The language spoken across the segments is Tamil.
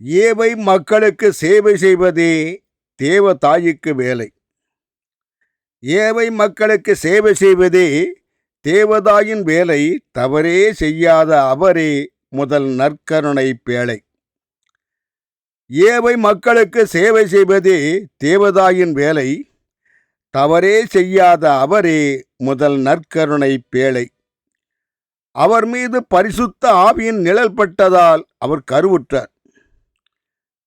ஏவை மக்களுக்கு சேவை செய்வதே தேவ தாய்க்கு வேலை. ஏவை மக்களுக்கு சேவை செய்வதே தேவதாயின் வேலை தவறே செய்யாத அவரே முதல் நற்கருணை பேழை. ஏவை மக்களுக்கு சேவை செய்வதே தேவதாயின் வேலை தவறே செய்யாத அவரே முதல் நற்கருணை பேழை. அவர் மீது பரிசுத்த ஆவியின் நிழல் பட்டதால் அவர் கருவுற்றார்.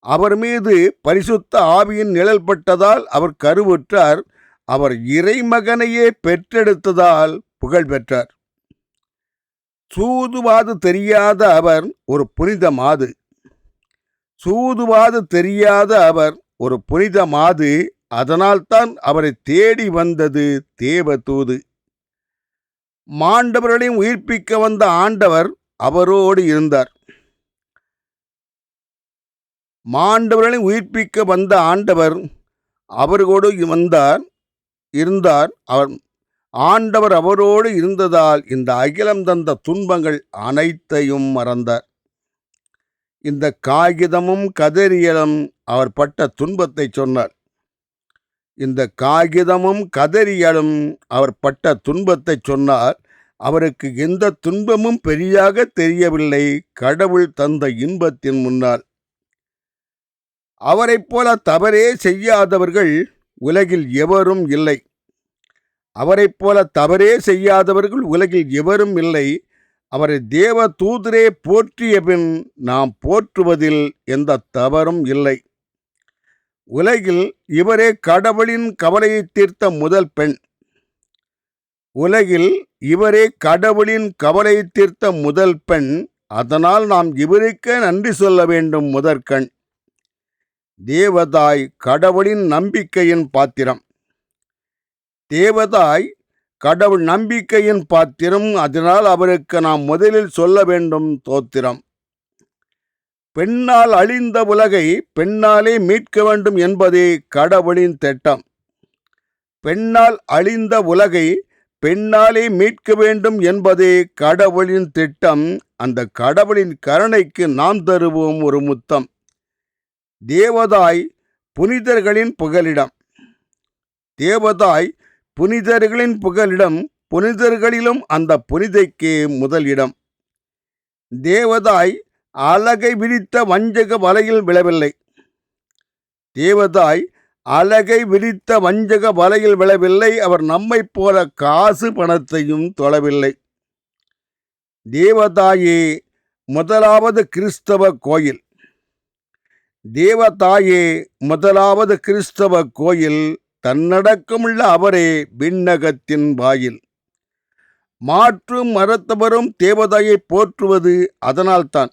அவர் மீது பரிசுத்த ஆவியின் நிழல் பட்டதால் அவர் கருவுற்றார். அவர் இறைமகனையே பெற்றெடுத்ததால் புகழ் பெற்றார். சூதுவாது தெரியாத அவர் ஒரு புனித மாது. சூதுவாது தெரியாத அவர் ஒரு புனித மாது. அதனால்தான் அவரை தேடி வந்தது தேவ தூது மாண்டவர்களையும் உயிர்ப்பிக்க வந்த ஆண்டவர் அவரோடு இருந்தார். மாண்டவர்களை உயிர்ப்பிக்க வந்த ஆண்டவர் அவர்களோடு வந்தார் இருந்தார். அவர் ஆண்டவர் அவரோடு இருந்ததால் இந்த அகிலம் தந்த துன்பங்கள் அனைத்தையும் மறந்தார். இந்த காகிதமும் கதறியலும் அவர் பட்ட துன்பத்தை சொன்னார். இந்த காகிதமும் கதறியலும் அவர் பட்ட துன்பத்தை சொன்னார். அவருக்கு எந்த துன்பமும் பெரியாக தெரியவில்லை. கடவுள் தந்த இன்பத்தின் முன்னால் அவரைப் போல தவறே செய்யாதவர்கள் உலகில் எவரும் இல்லை. அவரைப் போல தவறே செய்யாதவர்கள் உலகில் எவரும் இல்லை. அவரை தேவ தூதரே போற்றிய பின் நாம் போற்றுவதில் எந்த தவறும் இல்லை. உலகில் இவரே கடவுளின் கவலையை தீர்த்த முதல் பெண். உலகில் இவரே கடவுளின் கவலையை தீர்த்த முதல் பெண். அதனால் நாம் இவருக்கே நன்றி சொல்ல வேண்டும் முதற்கண். தேவதாய் கடவுளின் நம்பிக்கையின் பாத்திரம். தேவதாய் கடவுள் நம்பிக்கையின் பாத்திரம் அதனால் அவருக்கு நாம் முதலில் சொல்ல வேண்டும் தோத்திரம். பெண்ணால் அழிந்த உலகை பெண்ணாலே மீட்க வேண்டும் என்பதே கடவுளின் திட்டம். பெண்ணால் அழிந்த உலகை பெண்ணாலே மீட்க வேண்டும் என்பதே கடவுளின் திட்டம். அந்த கடவுளின் கருணைக்கு நாம் தருவோம் ஒரு முத்தம். தேவதாய் புனிதர்களின் புகலிடம். தேவதாய் புனிதர்களின் புகலிடம் புனிதர்களிலும் அந்த புனிதைக்கே முதலிடம் தேவதாய் அழகை விரித்த வஞ்சக வலையில் விழவில்லை. தேவதாய் அழகை விரித்த வஞ்சக வலையில் விழவில்லை. அவர் நம்மைப் போல காசு பணத்தையும் தொழவில்லை. தேவதாயே முதலாவது கிறிஸ்தவ கோயில். தேவதாயே முதலாவது கிறிஸ்தவ கோயில் தன்னடக்கமுள்ள அவரே விண்ணகத்தின் வாயில். மாற்று மதத்தவரும் தேவதாயை போற்றுவது அதனால்தான்.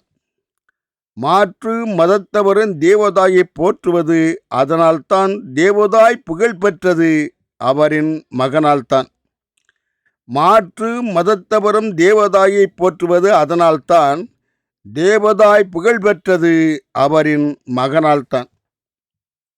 மாற்று மதத்தவரும் தேவதாயை போற்றுவது அதனால்தான் தேவதாய் புகழ் பெற்றது அவரின் மகனால்தான். மாற்று மதத்தவரும் தேவதாயை போற்றுவது அதனால்தான் தேவதாய் புகழ் பெற்றது அவரின் மகனால்தான்.